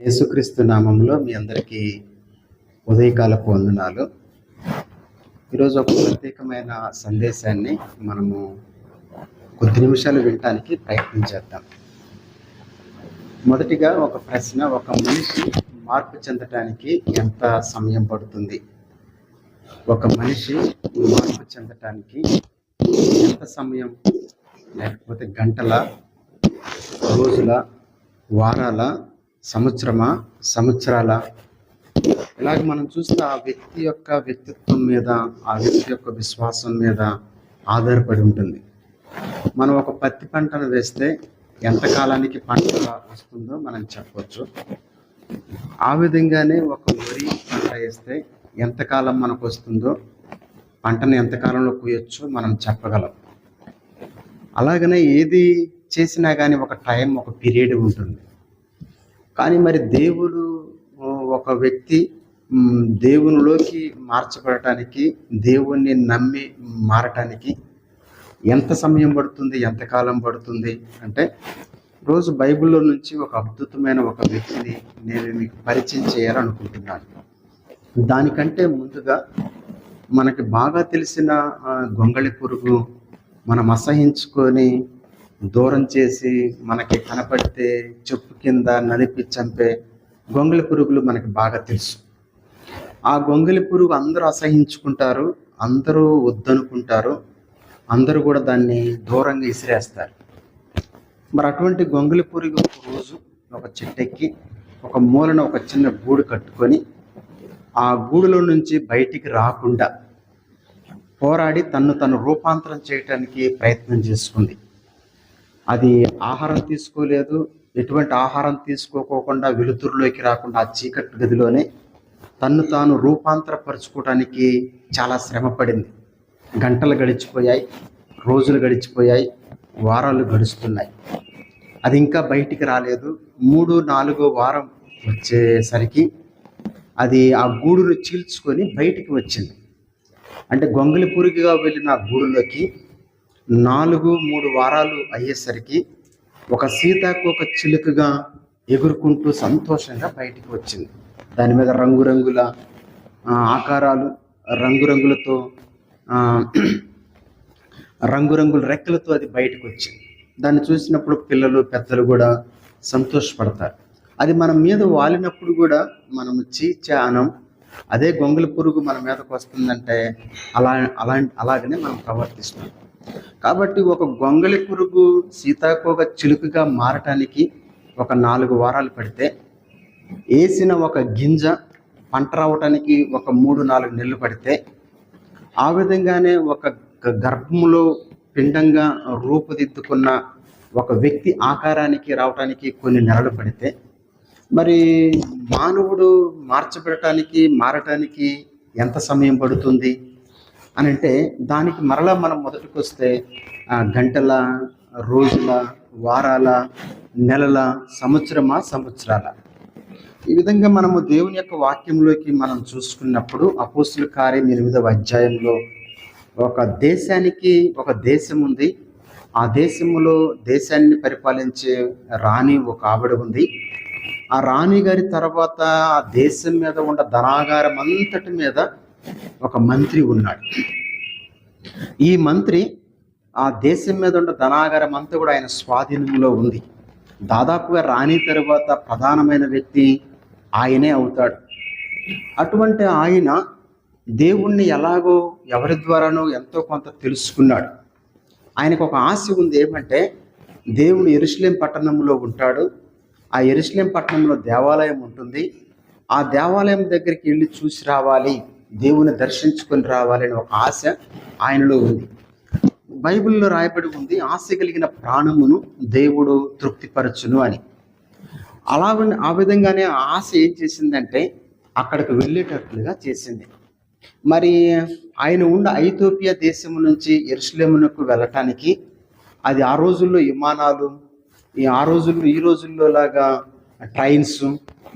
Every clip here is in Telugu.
యేసుక్రీస్తు నామంలో మీ అందరికీ ఉదయకాలపు వందనాలు. ఈరోజు ఒక ప్రత్యేకమైన సందేశాన్ని మనము కొద్ది నిమిషాలు వినటానికి ప్రయత్నం చేద్దాం. మొదటిగా ఒక ప్రశ్న ఒక మనిషి మార్పు చెందటానికి ఎంత సమయం పడుతుంది? ఒక మనిషి మార్పు చెందటానికి ఎంత సమయం? లేకపోతే గంటల? రోజుల? వారాల? సంవత్సరమా? సంవత్సరాల? ఇలాగ మనం చూస్తే ఆ వ్యక్తి యొక్క వ్యక్తిత్వం మీద ఆ వ్యక్తి యొక్క విశ్వాసం మీద ఆధారపడి ఉంటుంది. మనం ఒక పత్తి పంటను వేస్తే ఎంత కాలానికి పంట వస్తుందో మనం చెప్పవచ్చు ఆ విధంగానే ఒక వరి పంట వేస్తే ఎంతకాలం మనకు వస్తుందో పంటను ఎంతకాలంలో కూయొచ్చో మనం చెప్పగలం. అలాగనే ఏది చేసినా కానీ ఒక టైం ఒక పీరియడ్ ఉంటుంది. కానీ మరి దేవుడు ఒక వ్యక్తి దేవునిలోకి మార్చబడటానికి దేవుణ్ణి నమ్మి మారటానికి ఎంత సమయం పడుతుంది ఎంత కాలం పడుతుంది అంటే రోజు బైబిల్లో నుంచి ఒక అద్భుతమైన ఒక వ్యక్తిని నేను మీకు పరిచయం చేయాలనుకుంటున్నాను. దానికంటే ముందుగా మనకి బాగా తెలిసిన గొంగళి పురుగు మనం అసహించుకొని దూరం చేసి మనకి కనపడితే చెప్పు కింద నలిపి చంపే గొంగళి పురుగులు మనకి బాగా తెలుసు. ఆ గొంగళి పురుగు అందరూ అసహించుకుంటారు అందరూ వద్దనుకుంటారు అందరూ కూడా దాన్ని దూరంగా ఇసిరేస్తారు. మరి అటువంటి గొంగళి పురుగు ఒక రోజు ఒక చెట్టెక్కి ఒక మూలన ఒక చిన్న గూడు కట్టుకొని ఆ గూడులో నుంచి బయటికి రాకుండా పోరాడి తన్ను తను రూపాంతరం చేయటానికి ప్రయత్నం చేసుకుంది. అది ఆహారం తీసుకోలేదు ఎటువంటి ఆహారం తీసుకోకోకుండా వెలుతురులోకి రాకుండా ఆ చీకటి గదిలోనే తన్ను తాను రూపాంతరపరుచుకోవడానికి చాలా శ్రమ పడింది గంటలు గడిచిపోయాయి రోజులు గడిచిపోయాయి వారాలు గడుస్తున్నాయి. అది ఇంకా బయటికి రాలేదు. మూడు నాలుగో వారం వచ్చేసరికి అది ఆ గూడును చీల్చుకొని బయటికి వచ్చింది. అంటే గొంగలి పురుగుగా వెళ్ళిన ఆ గూడులోకి నాలుగు మూడు వారాలు అయ్యేసరికి ఒక సీతాకోక చిలుకగా ఎగురుకుంటూ సంతోషంగా బయటికి వచ్చింది. దాని మీద రంగురంగుల ఆకారాలు రంగురంగులతో రంగురంగుల రెక్కలతో అది బయటకు వచ్చింది దాన్ని చూసినప్పుడు పిల్లలు పెద్దలు కూడా సంతోషపడతారు. అది మన మీద వాలినప్పుడు కూడా మనము చీచా అనం. అదే గొంగుల పురుగు మన మీదకి వస్తుందంటే అలా అలా అలాగనే మనం ప్రవర్తిస్తాం కాబట్టి ఒక గొంగళి పురుగు సీతాకోక చిలుకగా మారటానికి ఒక నాలుగు వారాలు పడితే వేసిన ఒక గింజ పంట రావటానికి ఒక మూడు నాలుగు నెలలు పడితే ఆ విధంగానే ఒక గ- గర్భంలో పిండంగా రూపుదిద్దుకున్న ఒక వ్యక్తి ఆకారానికి రావటానికి కొన్ని నెలలు పడితే మరి మానవుడు మార్చబడటానికి మారటానికి ఎంత సమయం పడుతుంది? అని అంటే దానికి మరలా మనం మొదటికి వస్తే గంటల రోజుల వారాల నెలల సంవత్సరమా సంవత్సరాల. ఈ విధంగా మనము దేవుని యొక్క వాక్యంలోకి మనం చూసుకున్నప్పుడు అపోస్తుల కార్యం ఎనిమిదవ అధ్యాయంలో ఒక దేశానికి ఒక దేశం ఉంది. ఆ దేశంలో దేశాన్ని పరిపాలించే రాణి ఒక ఆవిడ ఉంది. ఆ రాణి గారి తర్వాత ఆ దేశం మీద ఉన్న ధనాగారం అంతటి మీద ఒక మంత్రి ఉన్నాడు. ఈ మంత్రి ఆ దేశం మీద ఉన్న ధనాగారం అంతా కూడా ఆయన స్వాధీనంలో ఉంది. దాదాపుగా రాణి తర్వాత ప్రధానమైన వ్యక్తి ఆయనే అవుతాడు. అటువంటి ఆయన దేవుణ్ణి ఎలాగో ఎవరి ద్వారానో ఎంతో కొంత తెలుసుకున్నాడు. ఆయనకు ఒక ఆశ ఉంది ఏమంటే దేవుడు ఎరుసలేం పట్టణంలో ఉంటాడు. ఆ ఎరుసలేం పట్టణంలో దేవాలయం ఉంటుంది. ఆ దేవాలయం దగ్గరికి వెళ్ళి చూసి రావాలి. దేవుని దర్శించుకొని రావాలని ఒక ఆశ ఆయనలో ఉంది. బైబిల్లో రాయబడి ఉంది ఆశ కలిగిన ప్రాణమును దేవుడు తృప్తిపరచును అని. అలా ఆ విధంగానే ఆ ఆశ ఏం చేసిందంటే అక్కడికి వెళ్ళేటట్లుగా చేసింది. మరి ఆయన ఉన్న ఐథోపియా దేశం నుంచి ఎరుసలేమునకు వెళ్ళటానికి అది ఆ రోజుల్లో విమానాలు ఈ ఆ రోజుల్లో ఈ రోజుల్లో లాగా ట్రైన్స్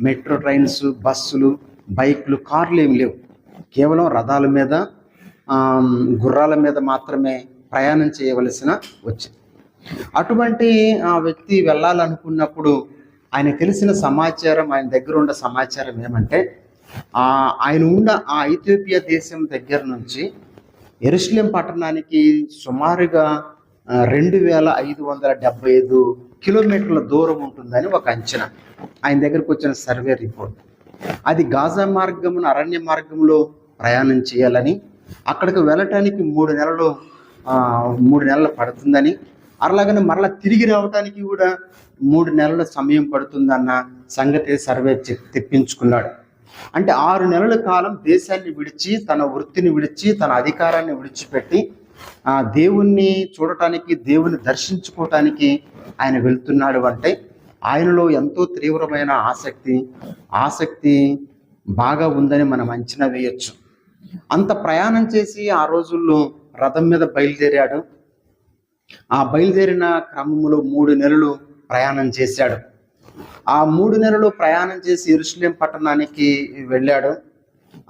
మెట్రో ట్రైన్స్ బస్సులు బైక్లు కార్లు ఏమి లేవు. కేవలం రథాల మీద గుర్రాల మీద మాత్రమే ప్రయాణం చేయవలసిన వచ్చింది అటువంటి ఆ వ్యక్తి వెళ్ళాలనుకున్నప్పుడు ఆయన తెలిసిన సమాచారం ఆయన దగ్గర ఉన్న సమాచారం ఏమంటే ఆయన ఉన్న ఆ ఇథియోపియా దేశం దగ్గర నుంచి ఎరుషలేం పట్టణానికి సుమారుగా రెండు వేల ఐదు వందల డెబ్బై ఐదు కిలోమీటర్ల దూరం ఉంటుందని ఒక అంచనా. ఆయన దగ్గరకు వచ్చిన సర్వే రిపోర్ట్. అది గాజా మార్గమున అరణ్య మార్గంలో ప్రయాణం చేయాలని అక్కడికి వెళ్ళటానికి మూడు నెలలు మూడు నెలలు పడుతుందని అలాగనే మరలా తిరిగి రావడానికి కూడా మూడు నెలల సమయం పడుతుందన్న సంగతి సర్వే తెప్పించుకున్నాడు. అంటే ఆరు నెలల కాలం దేశాన్ని విడిచి తన వృత్తిని విడిచి తన అధికారాన్ని విడిచిపెట్టి ఆ దేవుణ్ణి చూడటానికి దేవుని దర్శించుకోవటానికి ఆయన వెళ్తున్నాడు అంటే ఆయనలో ఎంతో తీవ్రమైన ఆసక్తి ఆసక్తి బాగా ఉందని మనం అంచనా వేయొచ్చు. అంత ప్రయాణం చేసి ఆ రోజుల్లో రథం మీద బయలుదేరాడు. ఆ బయలుదేరిన క్రమంలో మూడు నెలలు ప్రయాణం చేశాడు. ఆ మూడు నెలలు ప్రయాణం చేసి ఇరుషులేం పట్టణానికి వెళ్ళాడు.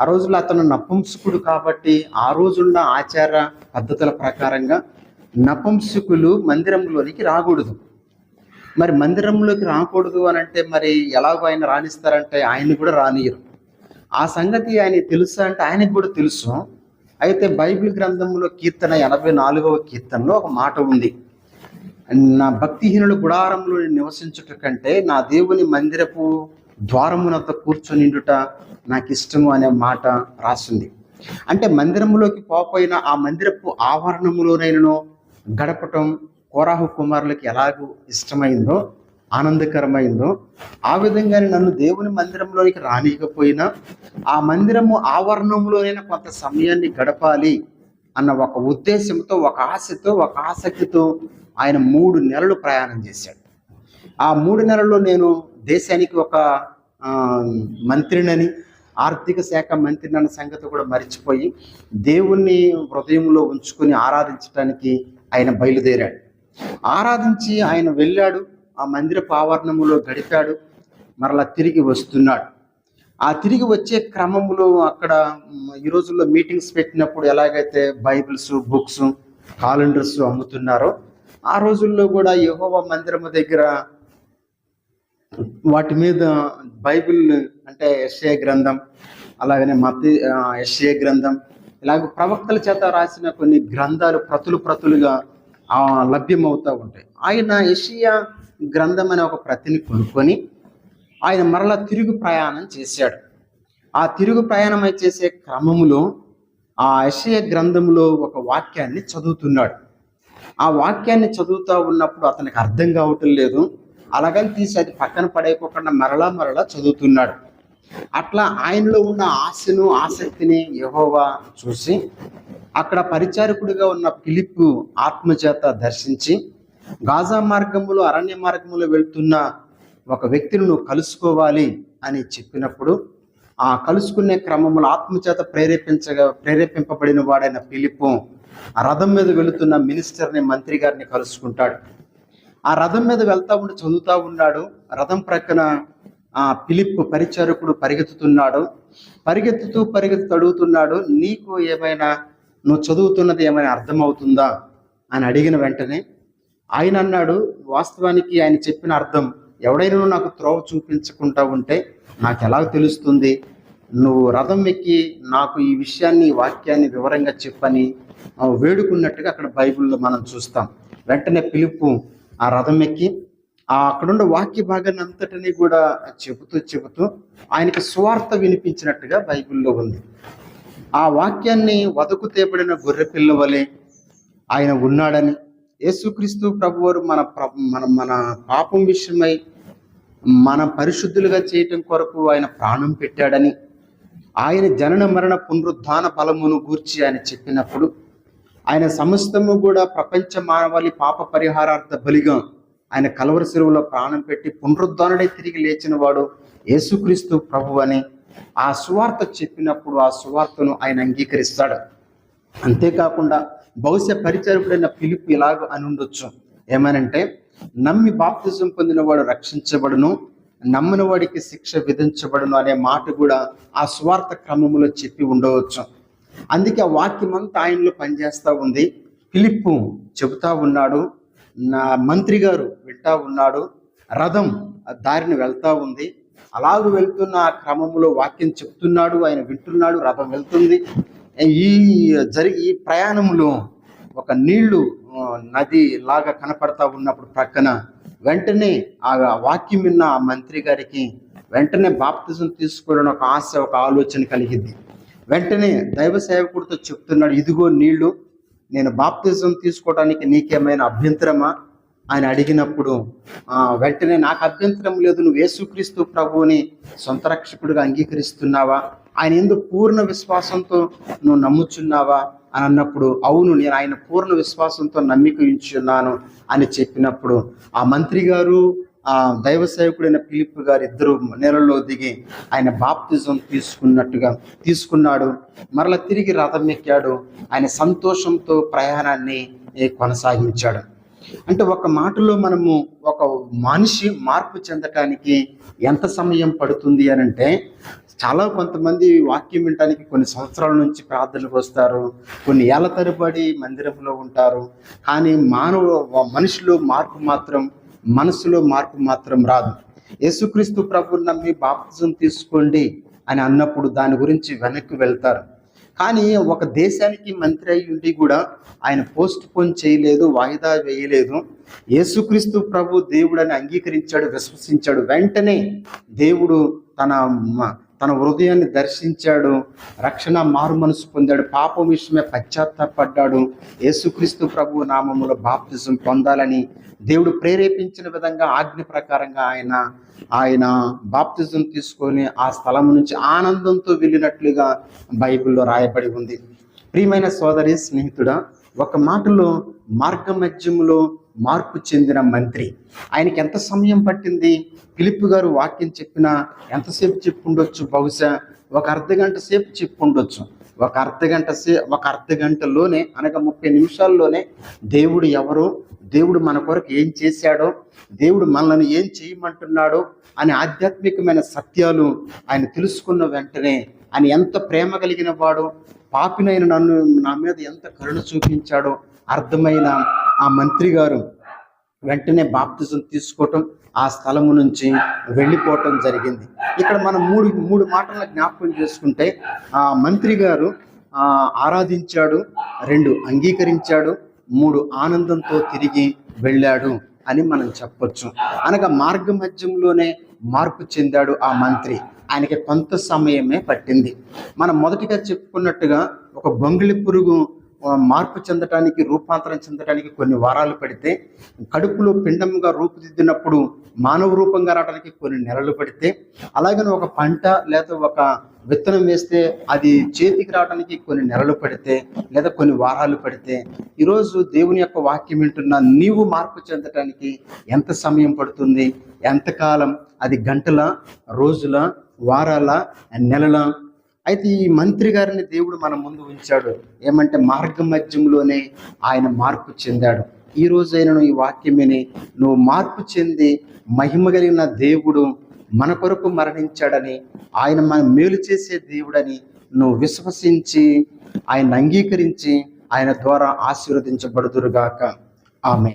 ఆ రోజుల్లో అతను నపుంసుకుడు కాబట్టి ఆ రోజున్న ఆచార పద్ధతుల ప్రకారంగా నపుంసుకులు మందిరంలోనికి రాకూడదు. మరి మందిరంలోకి రాకూడదు అని అంటే మరి ఎలాగో ఆయన రాణిస్తారంటే ఆయన్ని కూడా రానియరు ఆ సంగతి ఆయన తెలుసా అంటే ఆయనకు కూడా తెలుసు. అయితే బైబిల్ గ్రంథంలో కీర్తన ఎనభై నాలుగవ కీర్తనలో ఒక మాట ఉంది. నా భక్తిహీనుల గుడారంలో నివసించుట కంటే నా దేవుని మందిరపు ద్వారమునంత కూర్చొనిండుట నాకు ఇష్టము అనే మాట రాసింది. అంటే మందిరంలోకి పోపోయిన ఆ మందిరపు ఆవరణములోనైనను గడపటం కోరాహు కుమారులకి ఎలాగూ ఇష్టమైందో ఆనందకరమైందో ఆ విధంగానే నన్ను దేవుని మందిరంలోనికి రానియకపోయినా ఆ మందిరము ఆవరణంలోనైనా కొంత సమయాన్ని గడపాలి అన్న ఒక ఉద్దేశంతో ఒక ఆశతో ఒక ఆసక్తితో ఆయన మూడు నెలలు ప్రయాణం చేశాడు. ఆ మూడు నెలల్లో నేను దేశానికి ఒక మంత్రినని ఆర్థిక శాఖ మంత్రిని అన్న సంగతి కూడా మర్చిపోయి దేవుణ్ణి హృదయంలో ఉంచుకొని ఆరాధించడానికి ఆయన బయలుదేరాడు. ఆరాధించి ఆయన వెళ్ళాడు ఆ మందిరపు పావరణములో గడిపాడు మరలా తిరిగి వస్తున్నాడు. ఆ తిరిగి వచ్చే క్రమంలో అక్కడ ఈ రోజుల్లో మీటింగ్స్ పెట్టినప్పుడు ఎలాగైతే బైబిల్స్ బుక్స్ కాలెండర్స్ అమ్ముతున్నారో ఆ రోజుల్లో కూడా యహోవ మందిరము దగ్గర వాటి మీద బైబిల్ అంటే ఎస్ఏ గ్రంథం అలాగనే మత ఎస్ఏ గ్రంథం ఇలాగ ప్రవక్తల చేత రాసిన కొన్ని గ్రంథాలు ప్రతులు ప్రతులుగా లభ్యమవుతూ ఉంటాయి. ఆయన ఎషియా గ్రంథం అనే ఒక ప్రతిని కొనుక్కొని ఆయన మరలా తిరుగు ప్రయాణం చేశాడు. ఆ తిరుగు ప్రయాణం అయి చేసే క్రమములో ఆ యెషయా గ్రంథంలో ఒక వాక్యాన్ని చదువుతున్నాడు. ఆ వాక్యాన్ని చదువుతూ ఉన్నప్పుడు అతనికి అర్థం కావటం లేదు. అలాగని తీసి అది పక్కన పడేయకుండా మరలా మరలా చదువుతున్నాడు. అట్లా ఆయనలో ఉన్న ఆశను ఆసక్తిని యహోవా చూసి అక్కడ పరిచారకుడిగా ఉన్న పిలిప్పు ఆత్మచేత దర్శించి గాజా మార్గములో అరణ్య మార్గములో వెళ్తున్న ఒక వ్యక్తిని నువ్వు కలుసుకోవాలి అని చెప్పినప్పుడు ఆ కలుసుకునే క్రమంలో ఆత్మచేత ప్రేరేపించగా ప్రేరేపింపబడిన వాడైన పిలిపు ఆ రథం మీద వెళుతున్న మినిస్టర్ని మంత్రి గారిని కలుసుకుంటాడు. ఆ రథం మీద వెళ్తా ఉండి చదువుతూ ఉన్నాడు. రథం ప్రక్కన ఆ పిలిప్ పరిచారకుడు పరిగెత్తుతున్నాడు. పరిగెత్తుతూ పరిగెత్తు అడుగుతున్నాడు నీకు ఏమైనా నువ్వు చదువుతున్నది ఏమైనా అర్థమవుతుందా? అని అడిగిన వెంటనే ఆయన అన్నాడు వాస్తవానికి ఆయన చెప్పిన అర్థం ఎవడైనా నాకు త్రోవ చూపించకుండా ఉంటే నాకు ఎలా తెలుస్తుంది? నువ్వు రథం ఎక్కి నాకు ఈ విషయాన్ని వాక్యాన్ని వివరంగా చెప్పని వేడుకున్నట్టుగా అక్కడ బైబిల్లో మనం చూస్తాం. వెంటనే పిలుపు ఆ రథం ఎక్కి అక్కడున్న వాక్య భాగాన్ని అంతటిని కూడా చెబుతూ చెబుతూ ఆయనకి స్వార్థ వినిపించినట్టుగా బైబిల్లో ఉంది. ఆ వాక్యాన్ని వదకు తేబడిన గొర్రె పిల్ల వలె ఆయన ఉన్నాడని యేసుక్రీస్తు ప్రభువారు మన ప్ర- మన మన పాపం విషయమై మన పరిశుద్ధులుగా చేయటం కొరకు ఆయన ప్రాణం పెట్టాడని ఆయన జనన మరణ పునరుద్ధాన బలమును గూర్చి ఆయన చెప్పినప్పుడు ఆయన సమస్తము కూడా ప్రపంచ మానవాళి పాప పరిహారార్థ బలిగా ఆయన కలవరి సెరువులో ప్రాణం పెట్టి పునరుద్ధానుడై తిరిగి లేచిన వాడు యేసుక్రీస్తు ప్రభు అని ఆ సువార్త చెప్పినప్పుడు ఆ సువార్తను ఆయన అంగీకరిస్తాడు. అంతేకాకుండా బహుశా పరిచారకుడైన పిలుపు ఇలాగ అని ఉండొచ్చు. ఏమనంటే నమ్మి బాప్తిజం పొందినవాడు రక్షించబడును నమ్మిన వాడికి శిక్ష విధించబడును అనే మాట కూడా ఆ స్వార్థ క్రమములో చెప్పి ఉండవచ్చు. అందుకే ఆ వాక్యం అంతా ఆయనలో పనిచేస్తూ ఉంది. పిలిప్పు చెబుతా ఉన్నాడు నా మంత్రి గారు వింటా ఉన్నాడు. రథం దారిని వెళ్తా ఉంది. అలాగూ వెళ్తున్న ఆ క్రమంలో వాక్యం చెప్తున్నాడు. ఆయన వింటున్నాడు. రథం వెళ్తుంది. ఈ జరిగి ఈ ప్రయాణంలో ఒక నీళ్ళు నది లాగా కనపడతా ఉన్నప్పుడు ప్రక్కన వెంటనే ఆ వాక్యం విన్న ఆ మంత్రి గారికి వెంటనే బాప్తిజం తీసుకోవడం ఒక ఆశ ఒక ఆలోచన కలిగింది. వెంటనే దైవ సేవకుడితో చెప్తున్నాడు ఇదిగో నీళ్ళు నేను బాప్తిజం తీసుకోవడానికి నీకేమైనా అభ్యంతరమా? ఆయన అడిగినప్పుడు ఆ, వెంటనే నాకు అభ్యంతరం లేదు. నువ్వు యేసుక్రీస్తు ప్రభువుని సొంత రక్షకుడిగా అంగీకరిస్తున్నావా? ఆయన ఎందుకు పూర్ణ విశ్వాసంతో నువ్వు నమ్ముచున్నావా? అని అన్నప్పుడు అవును నేను ఆయన పూర్ణ విశ్వాసంతో నమ్మిక ఉంచున్నాను అని చెప్పినప్పుడు ఆ మంత్రి గారు దైవ సేవకుడైన పిలిప్ గారు ఇద్దరు నేలలో దిగి ఆయన బాప్తిజం తీసుకున్నట్టుగా తీసుకున్నాడు. మరలా తిరిగి రథం ఎక్కాడు. ఆయన సంతోషంతో ప్రయాణాన్ని కొనసాగించాడు. అంటే ఒక మాటలో మనము ఒక మనిషి మార్పు చెందటానికి ఎంత సమయం పడుతుంది అని అంటే చాలా కొంతమంది వాక్యం వినటానికి కొన్ని సంవత్సరాల నుంచి ప్రార్థనలకు వస్తారు. కొన్ని ఏళ్ళ తరబడి మందిరంలో ఉంటారు. కానీ మానవ మనిషిలో మార్పు మాత్రం మనసులో మార్పు మాత్రం రాదు. యేసుక్రీస్తు ప్రభుని నమ్మి బాప్తిజం తీసుకోండి అని అన్నప్పుడు దాని గురించి వెనక్కి వెళ్తారు. కానీ ఒక దేశానికి మంత్రి అయి ఉండి కూడా ఆయన పోస్ట్ పోన్ చేయలేదు వాయిదా వేయలేదు. యేసుక్రీస్తు ప్రభు దేవుడని అంగీకరించాడు విశ్వసించాడు. వెంటనే దేవుడు తన తన హృదయాన్ని దర్శించాడు రక్షణ మారు మనసు పొందాడు పాపం విషయమే పశ్చాత్తాపడ్డాడు. యేసుక్రీస్తు ప్రభు నామములో బాప్తిజం పొందాలని దేవుడు ప్రేరేపించిన విధంగా ఆజ్ఞ ప్రకారంగా ఆయన ఆయన బాప్తిజం తీసుకొని ఆ స్థలం నుంచి ఆనందంతో వెళ్ళినట్లుగా బైబిల్లో రాయబడి ఉంది. ప్రియమైన సోదరి స్నేహితుడా ఒక మాటలో మార్గ మధ్యములో మార్పు చెందిన మంత్రి. ఆయనకి ఎంత సమయం పట్టింది? పిలిప్ గారు వాక్యం చెప్పినా ఎంతసేపు చెప్పుండొచ్చు? బహుశా ఒక అర్ధ గంట సేపు చెప్పుండొచ్చు. ఒక అర్ధ గంట సే ఒక అర్ధ గంటలోనే అనగా ముప్పై నిమిషాల్లోనే దేవుడు ఎవరు? దేవుడు మన కొరకు ఏం చేశాడో? దేవుడు మనల్ని ఏం చేయమంటున్నాడో? అనే ఆధ్యాత్మికమైన సత్యాలు ఆయన తెలుసుకున్న వెంటనే ఆయన ఎంత ప్రేమ కలిగిన వాడో? పాపినైన నన్ను నా మీద ఎంత కరుణ చూపించాడో? అర్థమైన ఆ మంత్రి గారు వెంటనే బాప్తిజం తీసుకోవటం ఆ స్థలము నుంచి వెళ్ళిపోవటం జరిగింది. ఇక్కడ మనం మూడు మూడు మాటల జ్ఞాపకం చేసుకుంటే ఆ మంత్రి గారు ఆరాధించాడు రెండు అంగీకరించాడు మూడు ఆనందంతో తిరిగి వెళ్ళాడు అని మనం చెప్పొచ్చు. అనగా మార్గ మధ్యంలోనే మార్పు చెందాడు ఆ మంత్రి. ఆయనకి కొంత సమయమే పట్టింది. మనం మొదటిగా చెప్పుకున్నట్టుగా ఒక బొంగిలి పురుగు మార్పు చెందటానికి రూపాంతరం చెందటానికి కొన్ని వారాలు పడితే కడుపులో పిండంగా రూపుదిద్దినప్పుడు మానవ రూపంగా రావడానికి కొన్ని నెలలు పడితే అలాగే ఒక పంట లేదా ఒక విత్తనం వేస్తే అది చేతికి రావడానికి కొన్ని నెలలు పడితే లేదా కొన్ని వారాలు పడితే ఈరోజు దేవుని యొక్క వాక్యం వింటున్న నీవు మార్పు చెందటానికి ఎంత సమయం పడుతుంది? ఎంతకాలం? అది గంటల? రోజుల? వారాల? నెలల? అయితే ఈ మంత్రి గారిని దేవుడు మన ముందు ఉంచాడు. ఏమంటే మార్గ మధ్యంలోనే ఆయన మార్పు చెందాడు. ఈ రోజైనా ఈ వాక్యం విని నువ్వు మార్పు చెంది మహిమ కలిగిన దేవుడు మన కొరకు మరణించాడని ఆయన మన మేలు చేసే దేవుడని నువ్వు విశ్వసించి ఆయన అంగీకరించి ఆయన ద్వారా ఆశీర్వదించబడుదురుగాక. ఆమె